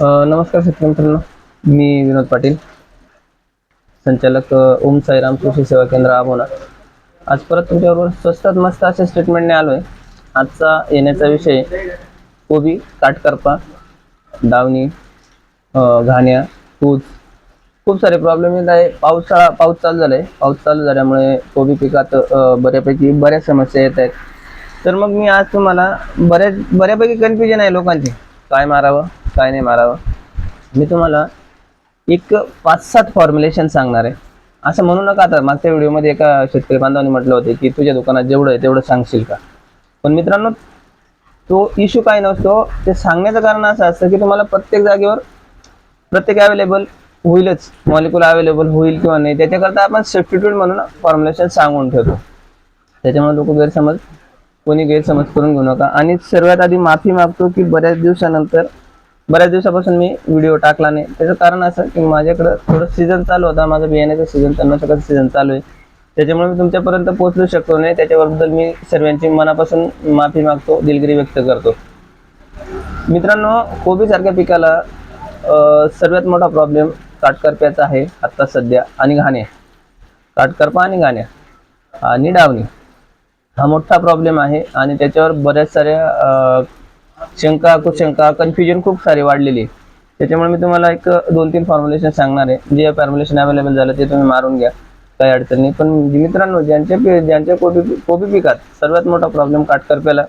नमस्कार शेतकरी मित्रांनो. मी विनोद पाटील. संचालक ओम साईराम कृषी सेवा केंद्र आबोना. आज परत तुमच्याबरोबर स्वस्तात मस्त अशा स्टेटमेंटने आलो आहे आजचा येण्याचा विषय कोबी काटकरपा दावणी घाण्या तूज खूप सारे प्रॉब्लेम येत आहे. पावसाळा पाऊस चालू झाला आहे पाऊस चालू झाल्यामुळे कोबी पिकात बऱ्यापैकी बऱ्याच समस्या येत आहेत. तर मग मी आज तुम्हाला बऱ्याच बऱ्यापैकी कन्फ्युजन आहे लोकांची. काय मारावं? काय नाही मारावं. मी तुम्हाला एक पाच सात फॉर्म्युलेशन सांगणार आहे. असं म्हणू नका आता. मागच्या व्हिडिओमध्ये एका शेतकरी बांधवांनी म्हटलं होते की तुझ्या दुकानात जेवढं आहे तेवढं सांगशील का? पण मित्रांनो तो इश्यू काय नसतो ते सांगण्याचं कारण असं असतं की तुम्हाला प्रत्येक जागेवर प्रत्येक अवेलेबल होईलच. मॉलिक्युल अवेलेबल होईल किंवा नाही त्याच्याकरता आपण सबस्टिट्यूट म्हणून फॉर्म्युलेशन सांगून ठेवतो. त्याच्यामुळे लोक गैरसमज कोणी गैरसमज करून घेऊ नका. आणि सर्वात आधी माफी मागतो की बऱ्याच दिवसानंतर बऱ्याच दिवसापासून मी व्हिडिओ टाकला नाही. त्याचं कारण असं की माझ्याकडं थोडं सीझन चालू होता. माझं बियाण्याचं सीझन तन्नाशकाचं सीझन चालू आहे. त्याच्यामुळे मी तुमच्यापर्यंत पोहोचू शकतो नाही. त्याच्याबद्दल मी सर्वांची मनापासून माफी मागतो दिलगिरी व्यक्त करतो. मित्रांनो कोबीसारख्या पिकाला सर्वात मोठा प्रॉब्लेम काटकरप्याचा आहे. आत्ता सध्या आणि घाण्या काटकरपा आणि घाण्या आणि डावणी. हा मोठा प्रॉब्लेम आहे आणि त्याच्यावर बऱ्याच साऱ्या शंका कुशंका कन्फ्युजन खूप सारी वाढलेली आहे. त्याच्यामुळे मी तुम्हाला एक दोन तीन फॉर्म्युलेशन सांगणार आहे. जे फॉर्म्युलेशन अवेलेबल झालं ते तुम्ही मारून घ्या. काही अडचण नाही. पण मित्रांनो ज्यांच्या ज्यांच्या कोबी कोबी पिकात सर्वात मोठा प्रॉब्लेम काटकरप्याला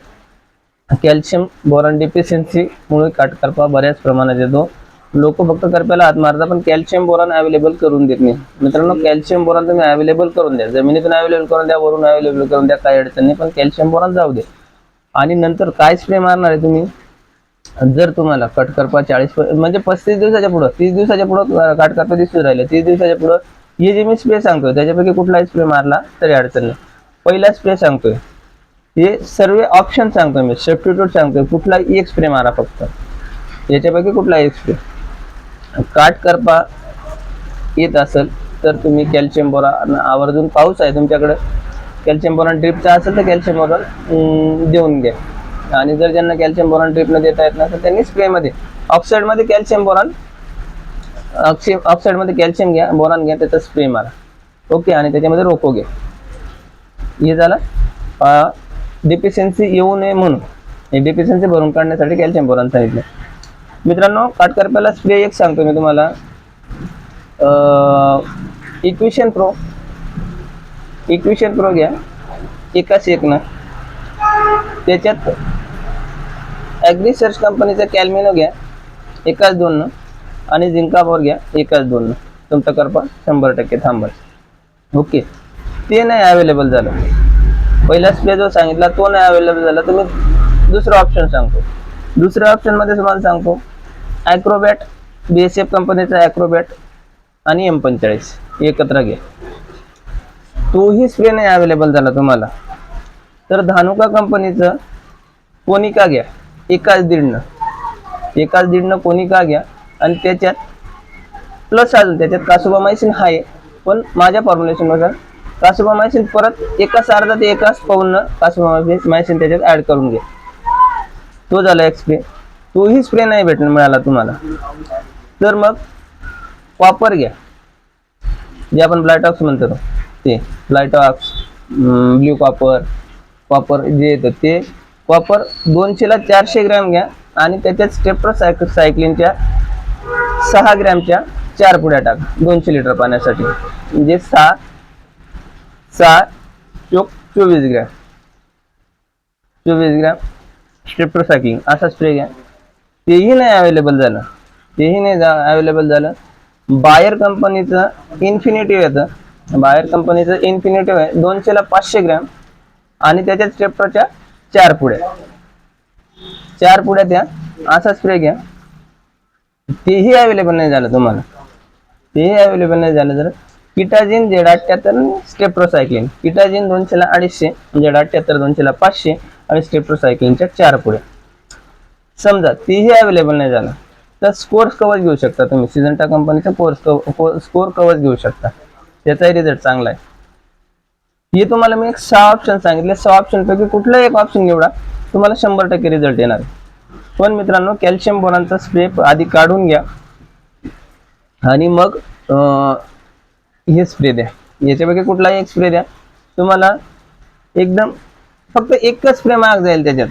कॅल्शियम बोरॉन डिफिशियन्सीमुळे काटकरपा बऱ्याच प्रमाणात येतो. लोक फक्त करप्याला हात मारतात पण कॅल्शियम बोरॉन अवेलेबल करून देत नाही. मित्रांनो कॅल्शियम बोरॉन तुम्ही अवेलेबल करून द्या. जमिनीतून अवेलेबल करून द्या वरून अवेलेबल करून द्या काही अडचण नाही. पण कॅल्शियम बोरॉन जाऊ दे. आणि नंतर काय स्प्रे मारणार आहे तुम्ही. जर तुम्हाला कटकरपा चाळीस म्हणजे पस्तीस दिवसाच्या पुढं तीस दिवसाच्या पुढं काटकरपा दिसून राहिले. तीस दिवसाच्या पुढं हे जे मी स्प्रे सांगतोय त्याच्यापैकी कुठलाही स्प्रे मारला तरी अडचण नाही. पहिला स्प्रे सांगतोय हे सर्व ऑप्शन सांगतोय मी सबस्टिट्यूट सांगतोय कुठलाही एक स्प्रे मारा फक्त. याच्यापैकी कुठलाही एक स्प्रे काटकरपा येत असेल तर तुम्ही कॅल्शियम बोरा आवर्जून पाऊस आहे तुमच्याकडे. कॅल्शियम बोरॉन ड्रिपचा असेल तर कॅल्शियम बोरॉन देऊन घ्या आणि जर ज्यांना कॅल्शियम बोरॉन ड्रिपनं देता येत नसेल त्यांनी स्प्रेमध्ये ऑक्साईडमध्ये कॅल्शियम बोरॉन ऑक्सिम ऑक्साईडमध्ये कॅल्शियम घ्या बोरॉन घ्या त्याचा स्प्रे मारा. ओके आणि त्याच्यामध्ये रोको घ्या हे झालं. डिफिशियन्सी येऊ नये म्हणून. हे डिफिशियन्सी भरून काढण्यासाठी कॅल्शियम बोरॉन सांगितलं. मित्रांनो काटकरप्याला स्प्रे एक सांगतो मी तुम्हाला. इक्विशन प्रो इक्वेशन प्रो घ्या. एकाच एक ना. त्याच्यात ॲग्री सर्च कंपनीचा कॅल्मिनो घ्या. एकाच दोन आणि झिंकावर घ्या. एकाच दोन तुमचा करपा शंभर टक्के थांबल. ओके. ते नाही अवेलेबल झालं. पहिला स्प्रे जो सांगितला तो नाही अवेलेबल झाला. तर मी दुसरा ऑप्शन सांगतो. दुसऱ्या ऑप्शनमध्ये तुम्हाला सांगतो. ॲक्रोबॅट बी एस एफ कंपनीचा ॲक्रोबॅट आणि एम पंचेचाळीस. एकत्र घ्या. तोही स्प्रे नाही अवेलेबल झाला तुम्हाला. तर धानुका कंपनीचं कोनिका घ्या? एकाच दीडनं. एकाच दीडनं कोनिका घ्या? आणि त्याच्यात प्लस अजून त्याच्यात कासोबामायसिन आहे पण माझ्या फॉर्म्युलेशननुसार कासोबामायसिन परत एकाच अर्धा ते एकाच पाऊलनं कासोबामायसिन त्याच्यात ॲड करून घ्या तो झाला एक स्प्रे तोही स्प्रे नाही भेटणार मिळाला तुम्हाला. तर मग कॉपर घ्या. जे आपण ब्लॅटॉक्स म्हणतो असते लायटॉक्स ब्ल्यू कॉपर कॉपर जे येतं ते कॉपर दोनशेला चारशे ग्रॅम घ्या आणि त्याच्यात स्टेप्रो सायक सायक्लिनच्या सहा ग्रॅमच्या चार पुड्या टाका दोनशे लिटर पाण्यासाठी. म्हणजे सहा सहा चोक चोवीस ग्रॅम चोवीस ग्रॅम स्टेप्रो सायक्लिन असा स्प्रे घ्या. तेही नाही अवेलेबल झालं. तेही नाही अवेलेबल झालं. बायर कंपनीचं इन्फिनिटिव्ह येतं बाहेर कंपनीचं इन्फिनिटिव्ह आहे दोनशेला पाचशे ग्रॅम. आणि त्याच्या स्टेप्टरच्या चार पुड्या. चार पुड्या द्या असा स्प्रे घ्या. तेही अवेलेबल नाही झालं तुम्हाला. तेही अवेलेबल नाही झालं तर किटाजिन जेड अठ्ठ्याहत्तर स्टेप्रोसायक्लिन किटाजिन दोनशेला अडीचशे जेड अठ्ठ्याहत्तर दोनशेला पाचशे आणि स्टेप्रोसायक्लिनच्या चार पुढे समजा तेही अवेलेबल नाही झालं. तर स्कोर कवच घेऊ शकता तुम्ही. सिजंटा कंपनीचा कोर्स स्कोर कव्हर घेऊ शकता. त्याचाही रिझल्ट चांगला आहे. हे तुम्हाला मी एक सहा ऑप्शन सांगितले. सहा ऑप्शन पैकी कुठलाही एक ऑप्शन निवडा तुम्हाला शंभर टक्के रिझल्ट येणार पण मित्रांनो कॅल्शियम बोरांचा स्प्रे आधी काढून घ्या आणि मग हे स्प्रे द्या. याच्यापैकी कुठलाही एक स्प्रे द्या. तुम्हाला एकदम फक्त एकच स्प्रे महाग जाईल त्याच्यात.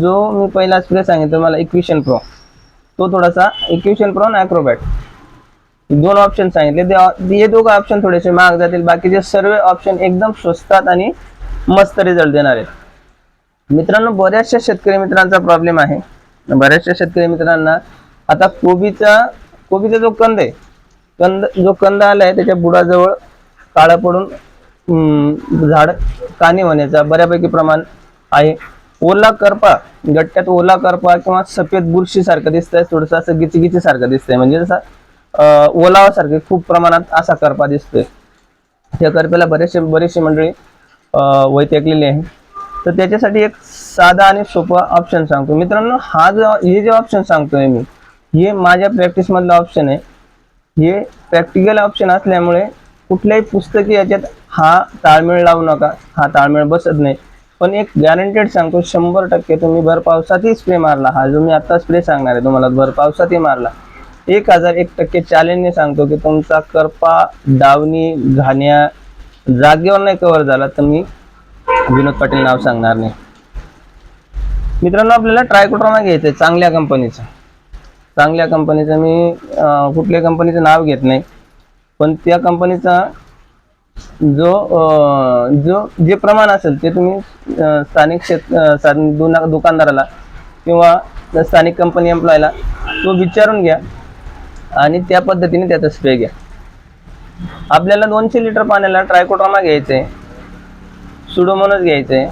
जो मी पहिला स्प्रे सांगितलं मला इक्विशन प्रो तो थोडासा इक्विशन प्रो आणि ॲक्रोबॅट दोन ऑप्शन सांगितले. हे दोघं ऑप्शन थोडेसे महाग जातील. बाकीचे सर्व ऑप्शन एकदम स्वस्तात आणि मस्त रिझल्ट देणार आहेत. मित्रांनो बऱ्याचशा शेतकरी मित्रांचा प्रॉब्लेम आहे. बऱ्याचशा शेतकरी मित्रांना आता कोबीचा कोबीचा जो कंद आहे कंद जो कंद आलाय त्याच्या बुडाजवळ काळा पडून झाड काने होण्याचा बऱ्यापैकी प्रमाण आहे. ओला करपा गट्ट्यात ओला करपा किंवा सफेद बुरशी सारखं दिसतंय थोडंसं असं गिचगिची सारखं दिसतंय. म्हणजे जसा ओलावासारखे खूप प्रमाणात असा करपा दिसतोय. त्या करप्याला बरेचसे बरेचसे मंडळी अं, आहे तर त्याच्यासाठी एक साधा आणि सोपा ऑप्शन सांगतो. मित्रांनो हा जो हे जे ऑप्शन सांगतोय मी हे माझ्या प्रॅक्टिस मधलं ऑप्शन आहे. हे प्रॅक्टिकल ऑप्शन असल्यामुळे कुठल्याही पुस्तकी याच्यात हा ताळमेळ लावू नका हा ताळमेळ बसत नाही. पण एक गॅरंटेड सांगतो शंभर टक्के तुम्ही भर पावसातही स्प्रे मारला. हा जो मी आता स्प्रे सांगणार आहे तुम्हाला भर पावसातही मारला. एक हजार एक टक्के चॅलेंजने सांगतो की तुमचा करपा डावणी घाण्या जागेवर नाही कव्हर झाला तर मी विनोद पाटील नाव सांगणार नाही. मित्रांनो आपल्याला ट्रायकोट्रामा घ्यायचं आहे चांगल्या कंपनीचं चांगल्या कंपनीचं मी कुठल्या कंपनीचं नाव घेत नाही. पण त्या कंपनीचा जो जो जे प्रमाण असेल ते तुम्ही स्थानिक शेत दुना- दुकानदाराला किंवा स्थानिक कंपनी एम्प्लॉयला तो विचारून घ्या. आणि त्या पद्धतीने त्याचा स्प्रे घ्या. आपल्याला दोनशे लिटर पाण्याला ट्रायकोट्रामा घ्यायचे सुडोमोनस घ्यायचे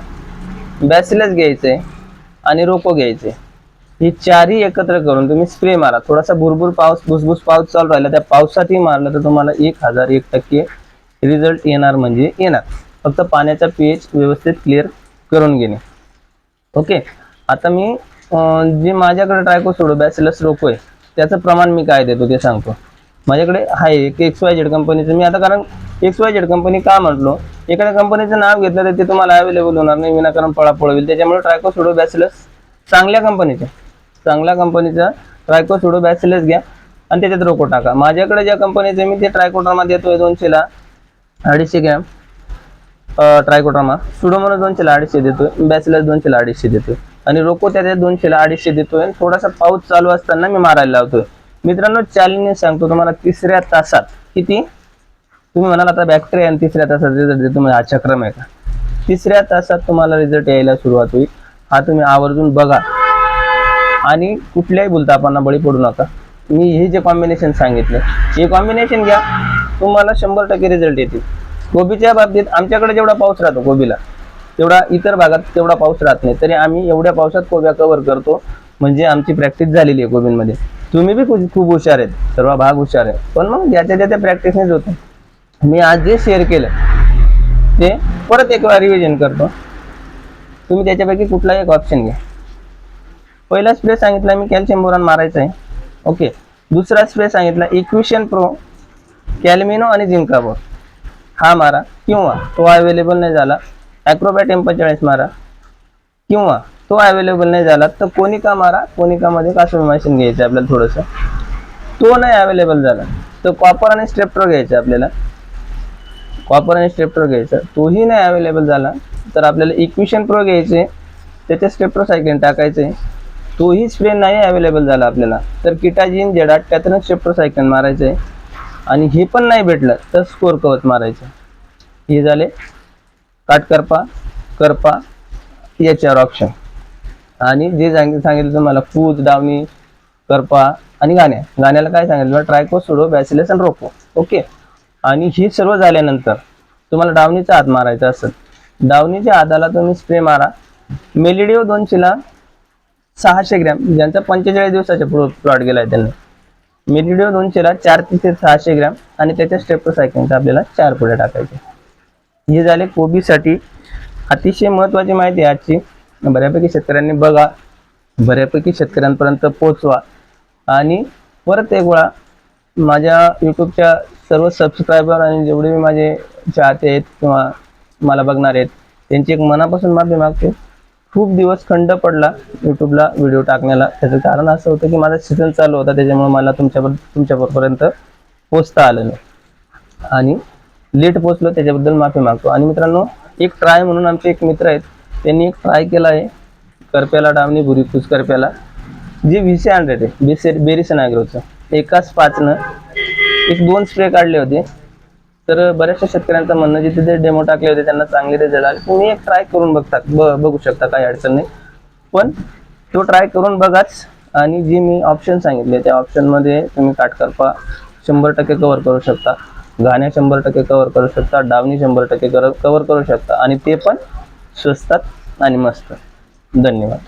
बॅसिलस घ्यायचे आणि रोको घ्यायचे हे चारही एकत्र करून तुम्ही स्प्रे मारा. थोडासा भुरभुर पाऊस भुसभुस पाऊस चालू राहिला त्या पावसातही मारलं तर तुम्हाला एक हजार एक टक्के रिझल्ट येणार म्हणजे येणार. फक्त पाण्याचा पीएच व्यवस्थित क्लिअर करून घेणे. ओके आता मी जे माझ्याकडे ट्रायको सोडो बॅसिलस रोको आहे त्याचं प्रमाण मी काय देतो ते सांगतो. माझ्याकडे आहे एक एक्स वाय झेड कंपनीचं मी आता कारण एक्स वाय झेड कंपनी का म्हटलो? एखाद्या कंपनीचं नाव घेतलं तर ते तुम्हाला अवेलेबल होणार नाही. विनाकारण पळापळ होईल. त्याच्यामुळे ट्रायको सोडो बॅसिलस चांगल्या कंपनीचं चांगल्या कंपनीचा ट्रायको सोडो बॅसिलस घ्या आणि त्याच्यात रोको टाका. माझ्याकडे ज्या कंपनीचे मी ते ट्रायकोड्रामा देतोय दोनशेला अडीचशे ग्रॅम ट्रायकोड्रामा सुडोमोनो दोनशेला अडीचशे देतोय. बॅसिलस दोनशेला अडीचशे देतोय. आणि रोको त्याच्या दोनशेला अडीचशे देतोय आणि थोडासा पाऊस चालू असताना मी मारायला लावतोय. मित्रांनो चॅलेंज सांगतो तुम्हाला तिसऱ्या तासात किती? तुम्ही म्हणाल आता बॅक्टेरिया आणि तिसऱ्या तासात रिझल्ट देतो म्हणजे हा चक्रम आहे का? तिसऱ्या तासात तुम्हाला रिझल्ट यायला सुरुवात होईल. हा तुम्ही आवर्जून बघा. आणि कुठल्याही बोलतापांना बळी पडू नका. मी हे जे कॉम्बिनेशन सांगितलं हे कॉम्बिनेशन घ्या. तुम्हाला शंभर टक्के रिझल्ट येतील. कोबीच्या बाबतीत आमच्याकडे जेवढा पाऊस राहतो कोबीला तेवढा इतर भागात तेवढा पाऊस राहत नाही. तरी आम्ही एवढ्या पावसात कोब्या कव्हर करतो. म्हणजे आमची प्रॅक्टिस झालेली आहे कोबींमध्ये. तुम्ही बी खूप हुशार आहेत. सर्व भाग हुशार आहे पण मग ज्याच्या ज्याच्या प्रॅक्टिसनेच होतं. मी आज जे शेअर केलं ते परत एक वेळा रिव्हिजन करतो. तुम्ही त्याच्यापैकी कुठलाही एक ऑप्शन घ्या. पहिला स्प्रे सांगितला मी कॅल्शियम बोरान मारायचं आहे. ओके दुसरा स्प्रे सांगितला इक्विशन प्रो कॅल्मिनो आणि झिंकाबोर हा मारा. किंवा तो अवेलेबल नाही झाला ॲक्रोबॅट एम पंचेचाळीस मारा. किंवा तो अवेलेबल नाही झाला तर कोनिका मारा? कोनिकामध्ये कासोमायसिन घ्यायचं आपल्याला थोडंसं? तो नाही अवेलेबल झाला तर कॉपर आणि स्ट्रेप्टर घ्यायचं आपल्याला. कॉपर आणि स्टेप्टर घ्यायचा तोही नाही अवेलेबल झाला तर आपल्याला इक्विशन प्रो घ्यायचे. त्याचे स्टेप्टर सायकल टाकायचे. तोही स्प्रे नाही अवेलेबल झाला आपल्याला तर किटाजिन जेडा त्यातूनच स्टेप्टर सायकल आहे आणि हे पण नाही भेटलं तर स्कोर कवच मारायचं. हे झाले काटकरपा करपा याच्यावर ऑप्शन आणि जे सांगितलं सांगितलं तुम्हाला कूद डावणी करपा आणि गाण्या. गाण्याला काय सांगितलं ट्रायको सुडो बॅसिलस आणि रोको. ओके? आणि हे सर्व झाल्यानंतर तुम्हाला डावणीचा हात मारायचा असेल. डावणीच्या हाताला तुम्ही स्प्रे मारा. मेलिडिओ दोनशेला सहाशे ग्रॅम ज्यांचा पंचेचाळीस दिवसाच्या पुढे प्लॉट गेला आहे त्यांना. मेलिडिओ दोनशेला चार ते सहाशे ग्रॅम आणि त्याच्या स्टेप्टोसायकलचा आपल्याला चार पुढे टाकायचे. हे झाले कोबीसाठी. अतिशय महत्त्वाची माहिती आहे आजची. बऱ्यापैकी शेतकऱ्यांनी बघा. बऱ्यापैकी शेतकऱ्यांपर्यंत पोचवा आणि परत एक वेळा माझ्या यूट्यूबच्या सर्व सबस्क्रायबर आणि जेवढे मी माझे चाहते आहेत किंवा मला बघणार आहेत त्यांची एक मनापासून माफी मागते. खूप दिवस खंड पडला यूट्यूबला व्हिडिओ टाकण्याला. त्याचं कारण असं होतं की माझा सीझन चालू होता त्याच्यामुळे मला तुमच्यावर तुमच्यापर्यंत पोचता आलं नाही. आणि लेट पोचलो त्याच्याबद्दल माफी मागतो. आणि मित्रांनो एक ट्राय म्हणून आमचे एक मित्र आहेत त्यांनी एक ट्राय केला आहे करप्याला डावणी भुरी कुस करप्याला. जे व्हीसी हंड्रेड आहे बेसे बेरिसन ॲग्रोचं एकाच पाचनं एक दोन स्प्रे काढले होते. तर बऱ्याचशा शेतकऱ्यांचं म्हणणं जिथे ते डेमो टाकले होते त्यांना चांगले रिझल्ट आले. तुम्ही एक ट्राय करून बघता ब बघू शकता काही अडचण नाही. पण तो ट्राय करून बघाच. आणि जे मी ऑप्शन सांगितले त्या ऑप्शनमध्ये तुम्ही काटकरपा शंभर टक्के कव्हर करू शकता. गाण्या शंभर टक्के कवर करू शकता डावणी शंभर टक्के कवर करू शकता. आणि ते पण स्वस्तात आणि मस्त. धन्यवाद.